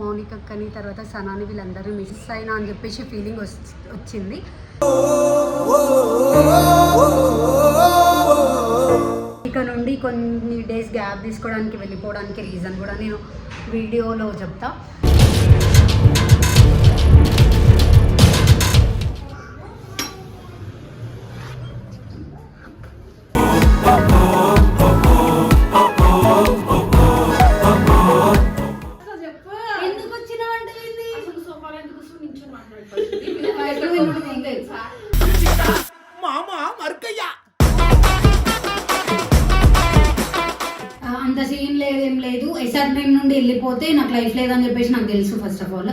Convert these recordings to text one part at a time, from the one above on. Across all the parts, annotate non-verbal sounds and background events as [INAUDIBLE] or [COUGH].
మౌనిక అక్కని తర్వాత సనాని వీళ్ళందరూ మిస్ అయినా అని చెప్పేసి ఫీలింగ్ వచ్చింది. ఇక నుండి కొన్ని డేస్ గ్యాప్ తీసుకోవడానికి వెళ్ళిపోవడానికి రీజన్ కూడా నేను వీడియోలో చెప్తా. ఆ, అంత సీన్ లేదు ఏం లేదు ఎస్ఆర్ ప్రేమ్ నుండి వెళ్ళిపోతే నాకు లైఫ్ లేదని చెప్పేసి నాకు తెలుసు ఫస్ట్ ఆఫ్ ఆల్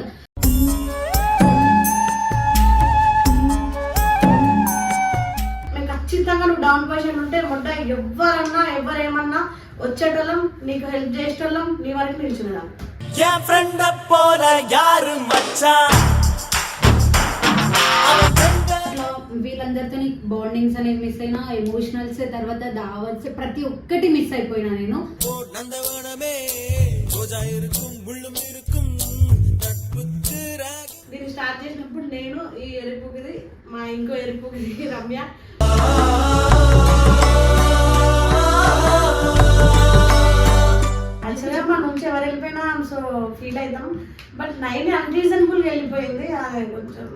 మేము ఖచ్చితంగా నువ్వు డౌన్ పొజిషన్ ఉంటే మొట్ట ఎవరన్నా ఎవరేమన్నా వచ్చేటోళ్ళం నీకు హెల్ప్ చేసేటోళ్ళం నీ వరకు నిల్చున్నాం వీళ్ళందరితో బాండింగ్స్ అనేవి మిస్ అయినా ఎమోషనల్స్ తర్వాత దావత్స్ ప్రతి ఒక్కటి మిస్ అయిపోయినా నేను. దీన్ని స్టార్ట్ చేసినప్పుడు నేను ఈ ఎరుపుకిది మా ఇంకో ఎరుపుకిది రమ్య. యాక్చువల్గా మా నుంచి ఎవరు సో ఫీల్ అవుతాం. బట్ నైన్ అన్రీజనబుల్గా వెళ్ళిపోయింది కొంచెం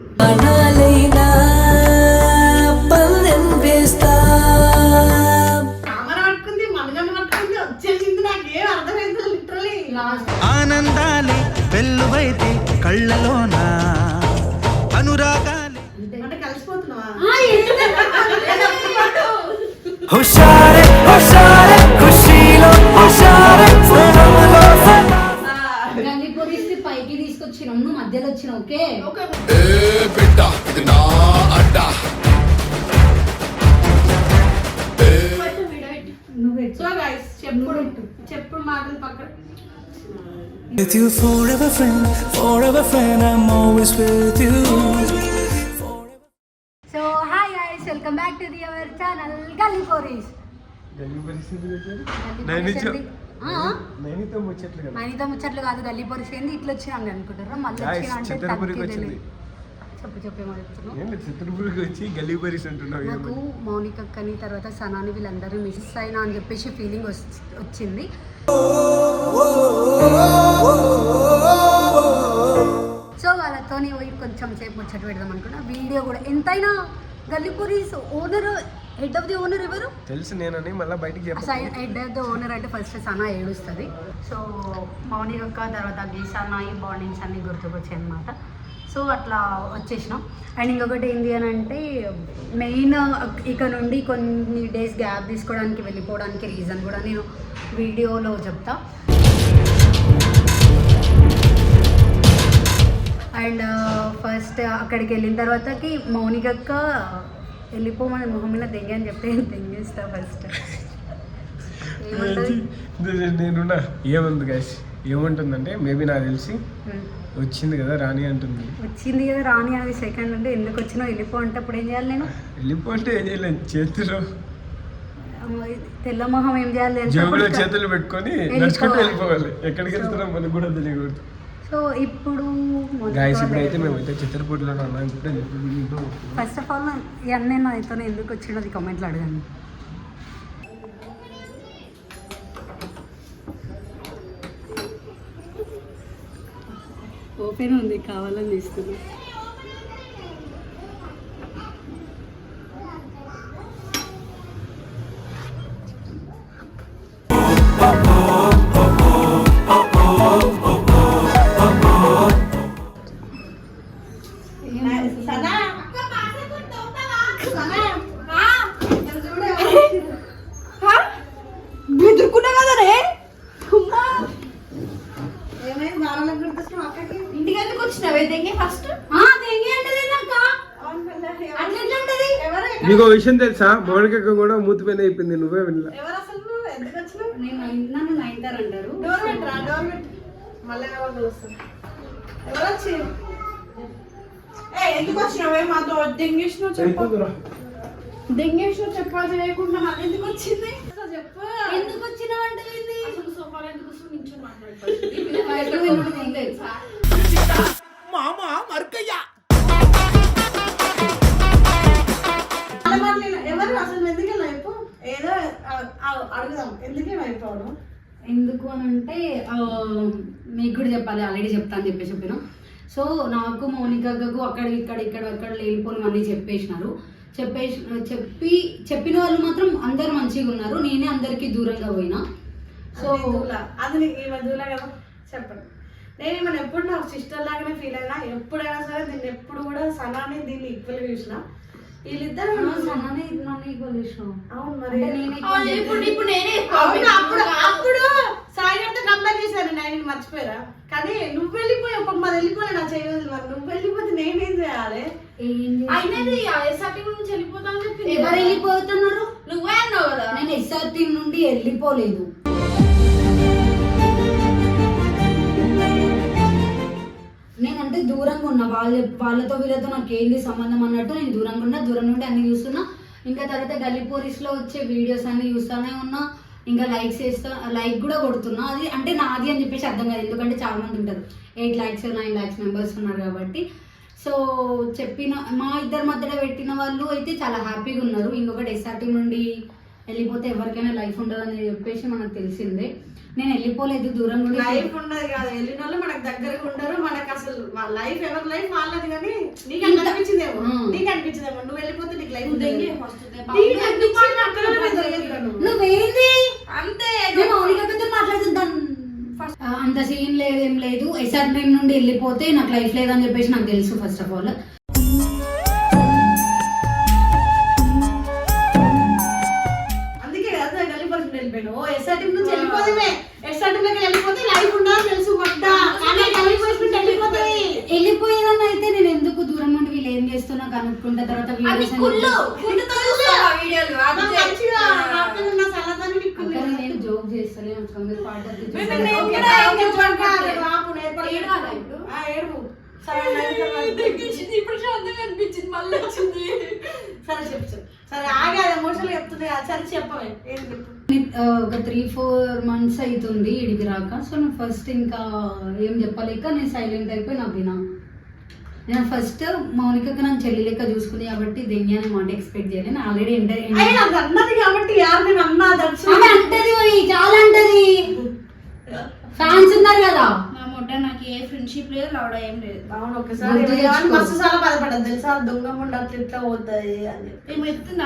లాస్ట్ ఆనందాలే వెల్లువైతే కళ్ళలోన అనురాగాలే? హుషారే ఖుషీలో పైకి తీసుకొచ్చినాం నువ్వు మధ్యలో వచ్చినావు okay? Okay. With you forever friend, forever friend, I'm always with you. So hi guys welcome back to the our channel Galli Poris నైనితో నైనితో ముచ్చట్లు కదా. ముచ్చట్లు కాదు గల్లీ పోరీస్ ఏంది? ఇట్లా వచ్చినాం అనుకుంటారా మళ్ళీ Guys, వచ్చింది. చెప్పు చెప్తున్నావు? వచ్చి గల్లీ పరిస్ నాకు? మౌనిక అక్కని తర్వాత సనాని వీళ్ళందరూ మిస్ అయినా అని చెప్పేసి ఫీలింగ్ వచ్చింది. సో వాళ్ళతో పోయి కొంచెం సేపు ముచ్చట పెడదాం అనుకున్నా. వీడియో కూడా ఎంతైనా గల్లీపూరీస్ owner head of the owner ఎవరు? తెలుసు నేనని మళ్ళీ బయటికి చెప్పను హెడ్ ఆఫ్ ది ఓనర్ అంటే ఫస్ట్ సనా ఏడుస్తుంది. సో మౌనిక తర్వాత గీసానా ఈ బాండింగ్స్ అన్నీ గుర్తుకొచ్చాయి అనమాట సో అట్లా వచ్చేసినాం అండ్ ఇంకొకటి ఏంటి అని అంటే మెయిన్ ఇక నుండి కొన్ని డేస్ గ్యాప్ తీసుకోవడానికి వెళ్ళిపోవడానికి రీజన్ కూడా నేను వీడియోలో చెప్తా అండ్ ఫస్ట్ అక్కడికి వెళ్ళిన తర్వాతకి మౌనిక అక్క వెళ్ళిపోమని మొహం మీద దెంగ అని చెప్పి దెంగేస్తా ఫస్ట్ ఏముంది గాయస్ ఏముంటుందంటే మేబీ నాకు తెలిసి. వచ్చింది కదా రాణి అంటుంది. వచ్చింది కదా రాని అది సెకండ్ అంటే ఎందుకు వచ్చినా వెళ్ళిపో అంటే అప్పుడు ఏం చేయాలి నేను? వెళ్ళిపోతే ఏం చేయలేదు చేతిలో తెల్ల మొహం ఏం చేయాలి అంటే జేబులో చేతులు పెట్టుకొని. నడుచుకుంటూ వెళ్ళిపోవాలి. ఎక్కడికి వెళ్తున్నాం మనకు కూడా తెలియకూడదు. సో ఇప్పుడు గాయస్ ఇప్పుడైతే మేమైతే చిత్రపూడిలో ఉన్నాం. ఇప్పుడు వెళ్ళిపోయిందో ఫస్ట్ ఆఫ్ ఆల్ ఇవన్నీ నాతో ఎందుకు వచ్చిందో అది కామెంట్లో అడగండి. ఓపెన్ ఉంది కావాలని తీసుకుని దెంగే ఎవరు? నీకు విషయం తెలుసా? మౌనిక కూడా మూతిపోయిన అయిపోయింది నువ్వే వినలా. ఎవరు అసలు నువ్వు? ఎందుకు వచ్చినావు? నేను నైన్- నన్ను నైన్తారు అంటారు. డోర్ పెట్టరా డోర్ పెట్టు. మళ్ళీ ఎవరు పిలుస్తారు ఎవరు వచ్చి ఏ ఎందుకు వచ్చినావే? మాతో దెంగేసినావు చెప్పు. దెంగేసినావు చెప్పాలి చేయకుండా మళ్ళీ ఎందుకు వచ్చింది? అసలు చెప్పు. ఎందుకు వచ్చినావు అంటే ఏంది? అసలు సోఫాలో ఎందుకు కూర్చొని నించొని మాట్లాడుతుంది సో నాకు మౌనికకు అక్కడ ఇక్కడ ఇక్కడ అక్కడ లేనిపోని అన్నీ చెప్పేసినారు. చెప్పేసి చెప్పి చెప్పిన వాళ్ళు మాత్రం అందరు మంచిగా ఉన్నారు. నేనే అందరికీ దూరంగా పోయినా. సో అది దూల కదా. చెప్పండి. నేను ఈమెను ఎప్పుడు నాకు సిస్టర్ లాగానే ఫీల్ అయినా ఎప్పుడైనా సరే దీన్ని ఎప్పుడు కూడా సనాని దీన్ని ఈక్వల్ చూసిన. వీళ్ళిద్దరు సన్ననే నన్ను ఈక్వల్ చేసినావు. అవును మరి. నేను ఇప్పుడు ఇప్పుడు నేనే అప్పుడు అప్పుడు కంపేర్ చేశాను నేను మర్చిపోయారా? కానీ నువ్వు వెళ్ళిపోయి ఒక మరి వెళ్ళిపోలే నా చేయదు మరి నువ్వు వెళ్ళిపోతే నేనేం చేయాలి? అయినది ఎస్ఆర్టీ నుంచి వెళ్ళిపోతాను చెప్పింది ఎవరు వెళ్ళిపోతున్నారు? నువ్వే అన్నావు కదా. నేను ఎస్ఆర్ టీం నుండి వెళ్ళిపోలేదు. నేనంటే దూరంగా ఉన్నా. వాళ్ళ వాళ్ళతో వీళ్ళతో నాకు ఏంది సంబంధం అన్నట్టు నేను దూరంగా ఉన్నా. దూరం నుండి అన్ని చూస్తున్నా. ఇంకా తర్వాత గల్లీ పోలీస్లో వచ్చే వీడియోస్ అన్ని చూస్తూనే ఉన్నా. ఇంకా లైక్స్ వేస్తా లైక్ కూడా కొడుతున్నా. అది అంటే నాది అని చెప్పేసి అర్థం కాదు. ఎందుకంటే చాలా మంది ఉంటారు. Eight lakhs nine lakhs members ఉన్నారు కాబట్టి. సో చెప్పిన మా ఇద్దరి మధ్యలో పెట్టిన వాళ్ళు అయితే చాలా హ్యాపీగా ఉన్నారు. ఇంకొకటి ఎస్ఆర్టీ నుండి వెళ్ళిపోతే ఎవరికైనా లైఫ్ ఉండదని చెప్పేసి మనకు తెలిసిందే. నేను వెళ్ళిపోలేదు. దూరం నుండి లైఫ్ ఉండదు కాదు. వెళ్ళిన వాళ్ళు మనకు దగ్గరగా ఉండరు. మనకు అసలు లైఫ్ ఎవరి లైఫ్ వాళ్ళది కానీ నీకు అనిపించిందేమో. నీకు అనిపించిందేమో. నువ్వు వెళ్ళిపోతే నీకు లైఫ్ దెంగే ఫస్ట్ నీకు అనిపించింది అక్కడ పోయి దొరికేస్తాను. నువ్వేంది అంతే నేను మౌనికతో మాట్లాడుతుంటాను ఆ, అంత సీన్ లేదు ఏం లేదు ఎస్ఆర్ టీం నుండి వెళ్ళిపోతే నాకు లైఫ్ లేదని చెప్పేసి నాకు తెలుసు ఫస్ట్ ఆఫ్ ఆల్ అందుకే కదా పర్సన్ వెళ్ళిపోయాను ఓ ఎస్ఆర్టీ నుంచి వెళ్ళిపోతే ఎస్ఆర్టీ వెళ్ళిపోతే లైఫ్ ఉండదు తెలుసు వెళ్ళిపోయేదాన్ని అయితే నేను ఎందుకు దూరం నుండి వీళ్ళు ఏం చేస్తున్నా కనుక్కుంటే తర్వాత అది నేను జోక్ మీరు పాట [LAUGHS] అనిపించింది మళ్ళీ వచ్చింది. సరే చెప్పు చెప్పు. సరే ఆగే అది ఎమోషనల్ చెప్తుంది కదా, సరే చెప్పవే ఏం చెప్పు. ఆ, ఒక త్రీ ఫోర్ మంత్స్ అవుతుంది ఇడికి రాక. సో నేను ఫస్ట్ ఇంకా ఏం చెప్పలేక నేను సైలెంట్ అయిపోయి నవ్వినా నేను ఫస్ట్ మౌనికకి నన్ను చెల్లి లెక్క చూసుకుంది కాబట్టి దెంగి అనే మాట ఎక్స్పెక్ట్ చేయలేదు. నేను ఆల్రెడీ ఎంటర్ అన్నది కాబట్టి యార్ నేను అన్నా దర్శనం ఆమె అంటది ఓయ్, చాలా అంటది. ఫ్యాన్స్ ఉన్నారు కదా. నా మొట్ట నాకు ఏ ఫ్రెండ్షిప్ లేదు లవడ ఏం లేదు. అవును ఒకసారి గుర్తు తెచ్చుకో. మస్తు సార్లు బాధపడ్డది తెలుసా? దొంగ ముండ అట్లా ఇట్లా పోతుంది అని చెప్పి. ఏమి ఎత్తున్నా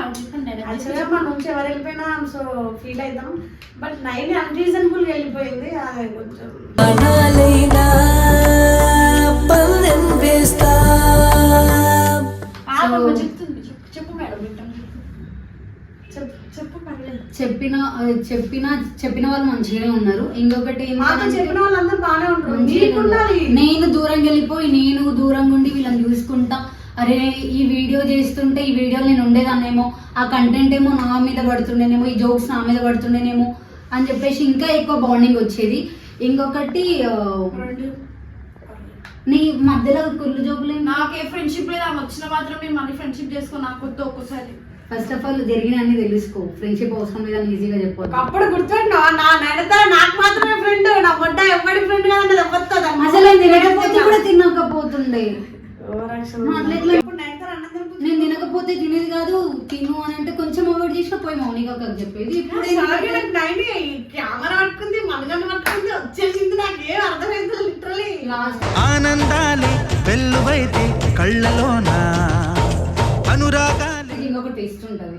యాక్చువల్గా మన నుంచి ఎవరు వెళ్ళిపోయినా సో ఫీల్ అవుతాం. బట్ నైన్ అన్రీజనబుల్ వెళ్ళిపోయింది అది కొంచెం అనాలైనా చెప్పు. చెప్పిన చెప్పిన చెప్పిన వాళ్ళు మంచిగానే ఉన్నారు. ఇంకొకటి చెప్పిన వాళ్ళందరూ బాగానే ఉంటారు. నేను దూరం వెళ్ళిపోయి నేను దూరం ఉండి వీళ్ళని చూసుకుంటా. అరే ఈ వీడియో చేస్తుంటే ఈ వీడియోలో నేను ఉండేదాన్నేమో ఆ కంటెంట్ ఏమో నా మీద పడుతుండేనేమో ఈ జోక్స్ నా మీద పడుతుండేనేమో అని చెప్పేసి ఇంకా ఎక్కువ బాండింగ్ వచ్చేది. ఇంకొకటి నీ మధ్యలో కుళ్ళు జోకులు నాకే ఫ్రెండ్షిప్ లేదు. ఆమె వచ్చిన మాత్రం నేను మళ్ళీ ఫ్రెండ్షిప్ చేసుకో నాకు వద్దు ఒక్కసారి. ఫస్ట్ ఆఫ్ ఆల్ జరిగిన అన్ని తెలుసుకో. ఫ్రెండ్షిప్ అవసరం లేదని ఈజీగా చెప్పొద్దు. అప్పుడు గుర్తుపెట్టినా నా నడతారా నాకు మాత్రమే ఫ్రెండ్ నా మొడ్డ ఎవరి ఫ్రెండ్ కాదన్నది ఎవరితో అసలు నేను తినకపోతే కూడా తినకపోతుండే. నేను తినకపోతే తినేది కాదు. తిను అని అంటే పోయి మౌనిక అక్కకి చెప్పేది. ఇప్పుడు కెమెరా పట్టుకుంది మనగన్ను పట్టుకుంది వచ్చేసింది నాకేం అర్థమైంది లిటరలీ ఆనందాలే వెల్లువైతే కళ్ళలోన అనురాగాలే. ఇంకొక టేస్ట్ ఉంటది.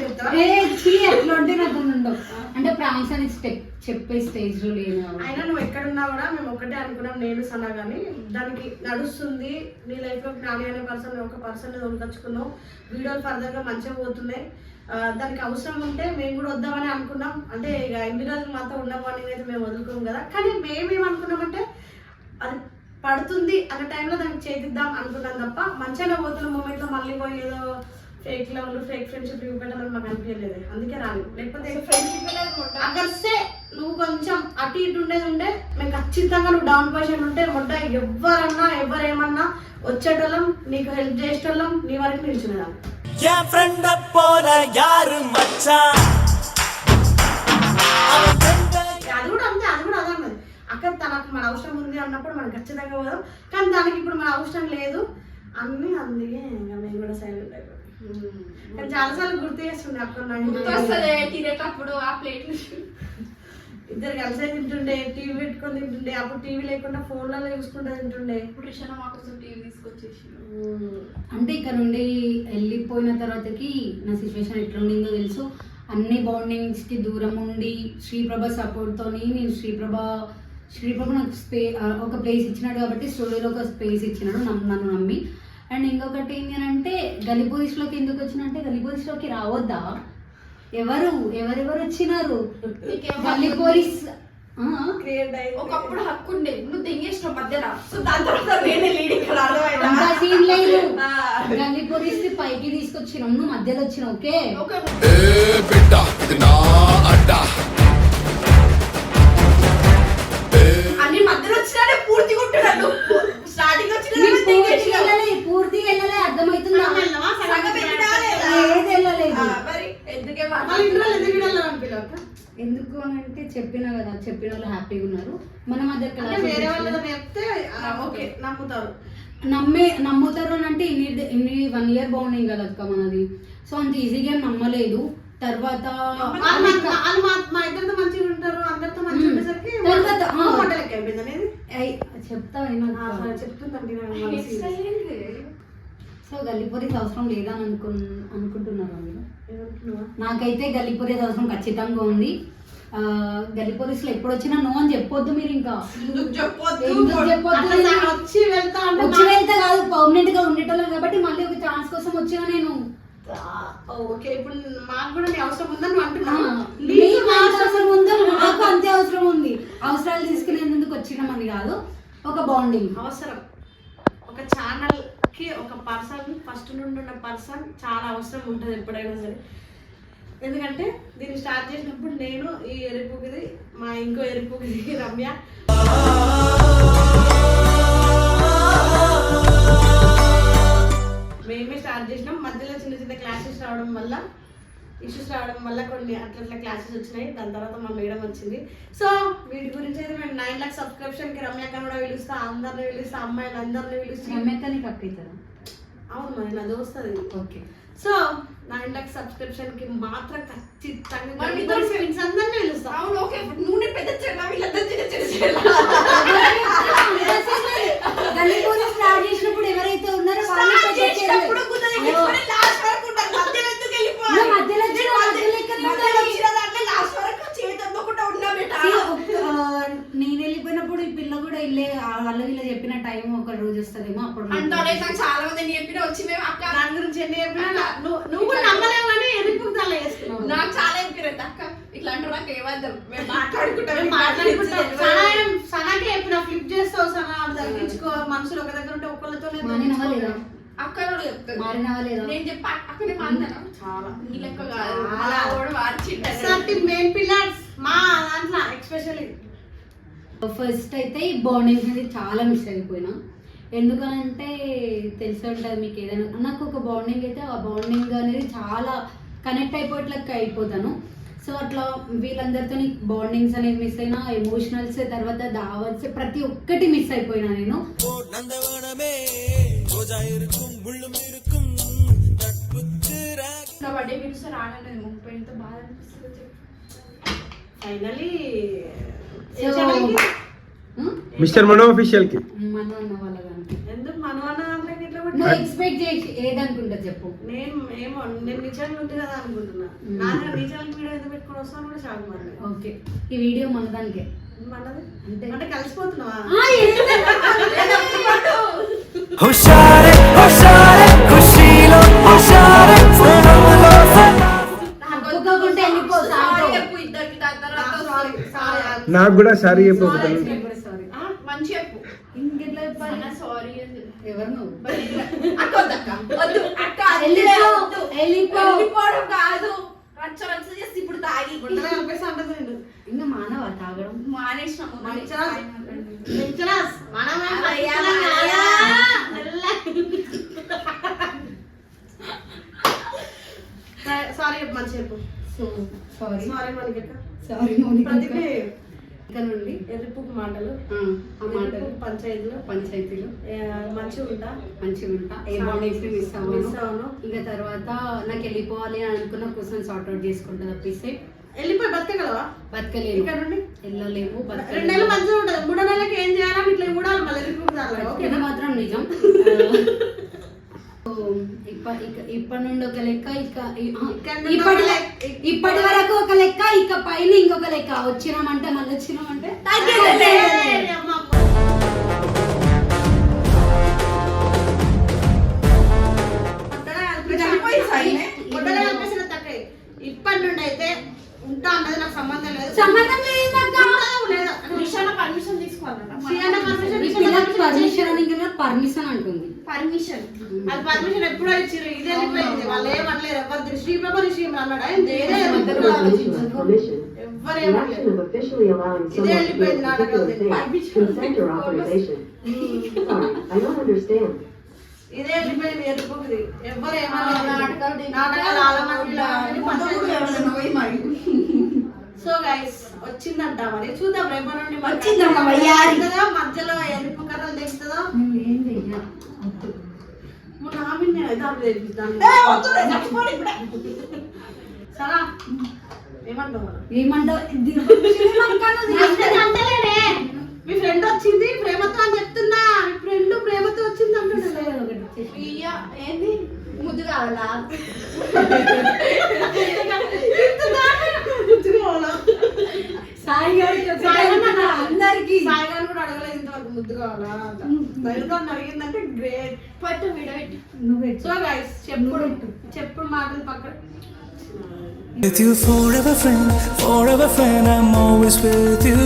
చెప్తా ఏ చీ అట్లా ఉంటే నాకు ఉండవు అంటే ప్రాంక్స్ అని స్టెప్ చెప్పే స్టేజ్లో లేదు అయినా నువ్వు ఎక్కడున్నా కూడా మేము ఒకటే అనుకున్నాం నేను సన్నా కానీ దానికి నడుస్తుంది. నీ లైఫ్లో జ్ఞాని అనే పర్సన్ ఒక పర్సన్ దొరకచ్చుకున్నావు వీడియోలు ఫర్దర్గా మంచిగా పోతున్నాయి. దానికి అవసరం ఉంటే మేము కూడా వద్దామని అనుకున్నాం. అంటే ఇక ఎన్ని రోజులు మాతో ఉండమని అయితే మేము వదులుకోం కదా. కానీ మేమేమనుకున్నామంటే అది పడుతుంది అనే టైంలో దానికి చేతిద్దాం అనుకున్నాం తప్ప మంచిగా పోతున్న మూమెంట్లో మళ్ళీ పోయి ఏదో ఫేక్ లవ్లు ఫేక్ ఫ్రెండ్షిప్ చూపెట్టాలని మాకు అనిపించలేదు. అందుకే రాను. లేకపోతే అక్కడిస్తే నువ్వు కొంచెం అటు ఇటు ఉండేది ఉండే మేము ఖచ్చితంగా నువ్వు డౌన్ పొజిషన్ ఉంటే మొట్ట ఎవరన్నా ఎవరేమన్నా వచ్చేటోళ్ళం నీకు హెల్ప్ చేసేటోళ్ళం నీ వరకు నిల్చున్నాను అది కూడా అంతే అది కూడా అదే అక్కడ తనకు మన అవసరం ఉంది అన్నప్పుడు మనం ఖచ్చితంగా పోదాం. కానీ దానికి ఇప్పుడు మన అవసరం లేదు. అన్నీ అందుకే ఇంకా నేను కూడా సైలెంట్ అయిపోయాను కానీ చాలాసార్లు గుర్తు చేస్తుండే అక్క నన్ను. గుర్తొస్తుంది తినేటప్పుడు ఆ ప్లేట్లు ఇద్దరు కలిసే తింటుండే టీవీ పెట్టుకొని తింటుండే అప్పుడు టీవీ లేకుండా ఫోన్లలో చూసుకుంటూ తింటుండే. ఇప్పుడు రిషన మా కోసం టీవీ తీసుకొచ్చేసి అంటే ఇక్కడ నుండి వెళ్ళిపోయిన తర్వాతకి నా సిచ్యువేషన్ ఎట్లుండిందో తెలుసు. అన్ని బాండింగ్స్కి దూరం ఉండి శ్రీప్రభ సపోర్ట్తోని నేను శ్రీప్రభ శ్రీప్రభ నాకు స్పే ఒక ప్లేస్ ఇచ్చినాడు కాబట్టి స్టూడియోలో ఒక స్పేస్ ఇచ్చినాడు నన్ను నన్ను నమ్మి. అండ్ ఇంకొకటి ఏంటి అని అంటే గలిపోలీస్లోకి ఎందుకు వచ్చినంటే గలిపోలీస్లోకి రావద్దా? ఎవరు? ఎవరెవరు వచ్చినారు? నీకేం గల్లీ పోలీస్ ఆ? క్రియేట్ అయింది. ఒకప్పుడు హక్కు ఉండే. నువ్వు దెంగేసినావు మధ్యలో సో దాని తర్వాత నేనే లీడింగ్ సీన్ లేదు. గల్లీ పోలీస్ పైకి తీసుకొచ్చినాం. నువ్వు మధ్యలో వచ్చినావు ఓకే? అంటే చెప్పినా కదా చెప్పిన వాళ్ళు హ్యాపీగా ఉన్నారు. మన మధ్య వేరే వాళ్ళతో చెప్తే ఓకే నమ్ముతారు. నమ్మే నమ్ముతారు అని అంటే ఇన్ని ఇన్ని వన్ ఇయర్ బాగుండింగ్ కదా అక్క మనది. సో అంత ఈజీగా నమ్మలేదు. తర్వాత చెప్తా. సో గల్లిపూరీస్ అవసరం లేదా అని అనుకు అనుకుంటున్నారు? నాకైతే గల్లిపూరీస్ అవసరం ఖచ్చితంగా ఉంది. ఆ, గల్లిపూరీస్లో ఎప్పుడు వచ్చినా నో అని చెప్పొద్దు మీరు ఇంకా. వచ్చి వెళ్తా కాదు పర్మనెంట్గా ఉండేటోళ్ళం కాబట్టి మళ్ళీ ఒక ఛాన్స్ కోసం వచ్చినా నేను. ఓకే ఇప్పుడు మాకు కూడా నీ అవసరం ఉందని అవసరం అవసరం ఉందో? నాకు అంతే అవసరం ఉంది. అవసరాలు తీసుకునేందుకు వచ్చినామని కాదు ఒక బాండింగ్ అవసరం. ఒక ఛానల్కి ఒక పర్సన్ ఫస్ట్ నుండి ఉన్న పర్సన్ చాలా అవసరం ఉంటుంది ఎప్పుడైనా సరే. ఎందుకంటే దీన్ని స్టార్ట్ చేసినప్పుడు నేను ఈ ఎరిపుకిది మా ఇంకో ఎరిపుకిది రమ్య. మేమే స్టార్ట్ చేసినాం. మధ్యలో చిన్న చిన్న క్లాసెస్ రావడం వల్ల ఇష్యూస్ రావడం వల్ల కొన్ని అట్లా క్లాసెస్ వచ్చినాయి. దాని తర్వాత మా మేడం వచ్చింది. సో వీటి గురించి అయితే మేము నైన్ లాక్ సబ్స్క్రిప్షన్కి రమ్యక్క కూడా పిలుస్తా అందరిని పిలుస్తా అమ్మాయిలు అందరిని పిలుస్తా రమ్యకని కక్కుతారా అవును మరి నాది వస్తుంది. ఓకే. సో నైన్ లాక్ సబ్స్క్రిప్షన్కి మాత్రం ఖచ్చితంగా ఫ్రెండ్స్ అందరినీ అవును ఓకే. నువ్వు పెద్ద చెల్ల వీళ్ళంతా చిన్న చిన్న చెల్ల గల్లీ పోలీస్ స్టార్ట్ చేసినప్పుడు ఎవరైతే ఉన్నారో వాళ్ళు స్టార్ట్ చేసినప్పుడు గుర్తు తెచ్చుకొని లాస్ట్ వరకు ఉంటారు మధ్యలో ఎందుకు వెళ్ళిపోవాలి నువ్వు మధ్యలో వచ్చిన నేను మధ్యలో ఎక్కడ మధ్యలో ఉండాలి? వచ్చిన దాంట్లో లాస్ట్ వరకు చేతి అందకుండా ఉన్నా బేటా See, ఒక- ఆ, నేను వెళ్ళిపోయినప్పుడు ఈ పిల్ల కూడా ఇల్లే వాళ్ళు వీళ్ళు చెప్పిన టైం ఒక రోజు వస్తుందేమో అప్పుడు అంటానే నాకు చాలా మంది చెప్పిన వచ్చి మేము అక్క దాని గురించి ఎన్ని చెప్పినా నా- నువ్వు నువ్వు కూడా నమ్మలేవు కానీ ఎరుపుకు తల వేసుకున్నావు నాకు చాలా చెప్పినట్టు అక్క ఇట్లా అంటారు నాకు ఏమర్థం మేము మాట్లాడుకుంటాం మేము మేము మాట్లాడుకుంటాం మాట్లాడుకుంటాం సనా ఏం- సనాకే చెప్పిన ఫ్లిప్ చేస్తావు సనా తగ్గించుకో మనుషులు ఒక దగ్గర ఉంటే ఒక్కళ్ళతోనే మారినవా లేదా అక్క కూడా చెప్తాను మారినవా లేదా నేను చెప్పా అక్కడే చాలా. నీ లెక్క కాదు. చాలా. అలా కూడా మార్చిండు ఎస్ఆర్టీ మెయిన్ పిల్లర్స్. మా దాంట్లో ఎక్స్పెషల్లీ. ఫస్ట్ అయితే ఈ బాండింగ్ అనేది చాలా మిస్ అయిపోయినా. ఎందుకనంటే తెలిసి ఉంటుంది మీకు ఏదైనా. నాకు ఒక బాండింగ్ అయితే ఆ బాండింగ్ అనేది చాలా కనెక్ట్ అయిపోయేట్లకి అయిపోతాను. సో అట్లా వీళ్ళందరితో బాండింగ్స్ అనేది మిస్ అయినా ఎమోషనల్స్ తర్వాత దావత్స్ ప్రతి ఒక్కటి మిస్ అయిపోయినా నేను. நந்தவனமே ரோஜா இருக்கும் முள்ளும் இருக்கும் நட்புக்கு ராக నా బర్త్డే పిలిస్తే రానన్నది ముప్పై ఎంత బాధ అనిపిస్తుంది చెప్పు. Finally Hmm? Mister Mano official కి మన అన్న వాళ్ళ దానికి ఎందుకు మనవన్న దాంట్లోకి ఎట్లా నువ్వు పట్టినావు? ఎక్స్పెక్ట్ చేసి ఏదనుకుంటా చెప్పు నేను ఏమో నేను నిజంగా ఉంది కదా అనుకుంటున్నా మ్మ్. నాకు నిజానికి వీడియో ఎందుకు పెట్టుకొని వస్తాను కూడా షాక్ మరి ఓకే ఈ వీడియో మన దానికే మనది అంతే. అంటే కలిసిపోతున్నావా? హుషారే హుషారే ఖుషీలో హుషారే నాకు కూడా సారీ చెప్పు Sorry. సారీ. మంచి చెప్పు. ఇంకెట్లా చెప్పాలి? సారీ ఎవరు నువ్వు? అక్క వద్దు అక్క. వెళ్ళిపోవడం కాదు. రచ్చ రచ్చ చేసి ఇప్పుడు తాగి. ఇంకా మానవ తాగడం. మానేసినాము. సరే, మంచి చెప్పు. So sorry. సారీ మనకి. సారీ ఇక్కడ నుండి ఎర్రిపుకు మాటలు ఆ, మాటలు. పంచాయతీలు పంచాయతీలు. మంచిగా ఉంటా. మంచిగా ఉంటా. ఏ బాండింగ్స్ మిస్ అవ్వను. ఇంకా తర్వాత నాకు వెళ్ళిపోవాలి అని అనుకున్న కోసం సార్ట్ అవుట్ చేసుకుంటా తప్పిస్తే వెళ్ళిపోయి బతకగలవా? బతకలేము ఇక్కడ నుండి? వెళ్ళలేము రెండు నెలలు మంచిగా ఉంటుంది. మూడో నెలలకి ఏం చేయాలని ఇట్లా చూడాలి మళ్ళీ ఇది ఓకేనా? మాత్రం నిజం. [LAUGHS] ఇప్పటి నుండి ఒక లెక్క ఇక ఇప్పటి ఇప్పటి వరకు ఒక లెక్క ఇక పైన ఇంకొక లెక్క. వచ్చినామంటే మళ్ళీ వచ్చినామంటే పర్మిషన్ అది పర్మిషన్ ఎప్పుడో ఇచ్చిర్రు. ఇదే వెళ్ళిపోయింది వాళ్ళు ఏమనలేరు ఎవరు శ్రీ పేపర్ శ్రీ అన్నాడా? ఏంది? ఇదే వెళ్ళిపోయింది understand. ఇదే వెళ్ళిపోయింది ఎరుపుది ఎవరు నాటకాలు సో గైస్ వచ్చిందంట మరి. చూద్దాం రేపటి నుండి? మధ్యలో ఎరుపు కర్రలు తెస్తుందో ఆమె సరా ఏమంటావు ఏమంటావు మీ ఫ్రెండ్ వచ్చింది ప్రేమతో అని చెప్తున్నా మీ ఫ్రెండ్ ప్రేమతో వచ్చింది అంటున్నా ఏంది ముద్దు కావాలా సాయి గారికి అందరికీ. సాయి గారు కూడా అడగలేదు ఇంతవరకు ముద్దు కావాలా? అంట ధైర్యంతో అడిగిందంటే గ్రేట్ పట్టు విడబెట్టు నువ్వే సో గైస్ చెప్పుడు చెప్పుడు మాటలు పక్కన. With you forever, friend, forever, friend, I'm always with you.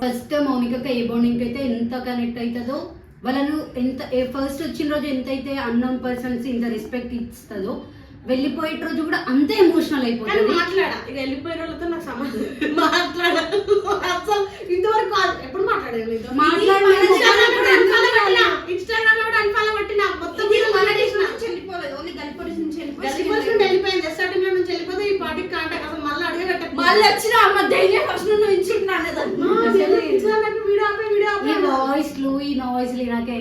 First మౌనికకి ఏ బాండింగ్ అయితే ఎంత కనెక్ట్ అవుతుందో వాళ్ళను ఎంత ఫస్ట్ వచ్చిన రోజు ఎంత అయితే అన్నోన్ పర్సన్స్ ఇంత రెస్పెక్ట్ ఇస్తుందో వెళ్ళిపోయే రోజు కూడా అంతే ఎమోషనల్ అయిపోతుంది. మాట్లాడా? ఇక వెళ్ళిపోయిన వాళ్ళతో నాకు సంబంధం మాట్లాడా అసలు ఇంతవరకు మాట్లాడలేదు. ఇన్స్టాగ్రామ్ కూడా unfollow పెట్టినా. మొత్తం వెళ్ళిపోలేదు. ఓన్లీ గల్లిపొడి నుంచి గల్లీ పోలీస్ నుండి వెళ్ళిపోయింది. ఎస్ఆర్టీ నుంచి వెళ్ళిపోతే ఈ పార్టీకి కాంటాక్ట్ అసలు మళ్ళీ అడిగే. మళ్ళీ వచ్చిన అమ్మ ధైర్యం ఫస్ట్ నువ్వు ఇన్స్టాగ్రామ్ వీడియో ఆపే వీడియో ఈ ఆపే వాయిస్లు ఈ నాయిస్లు నాకే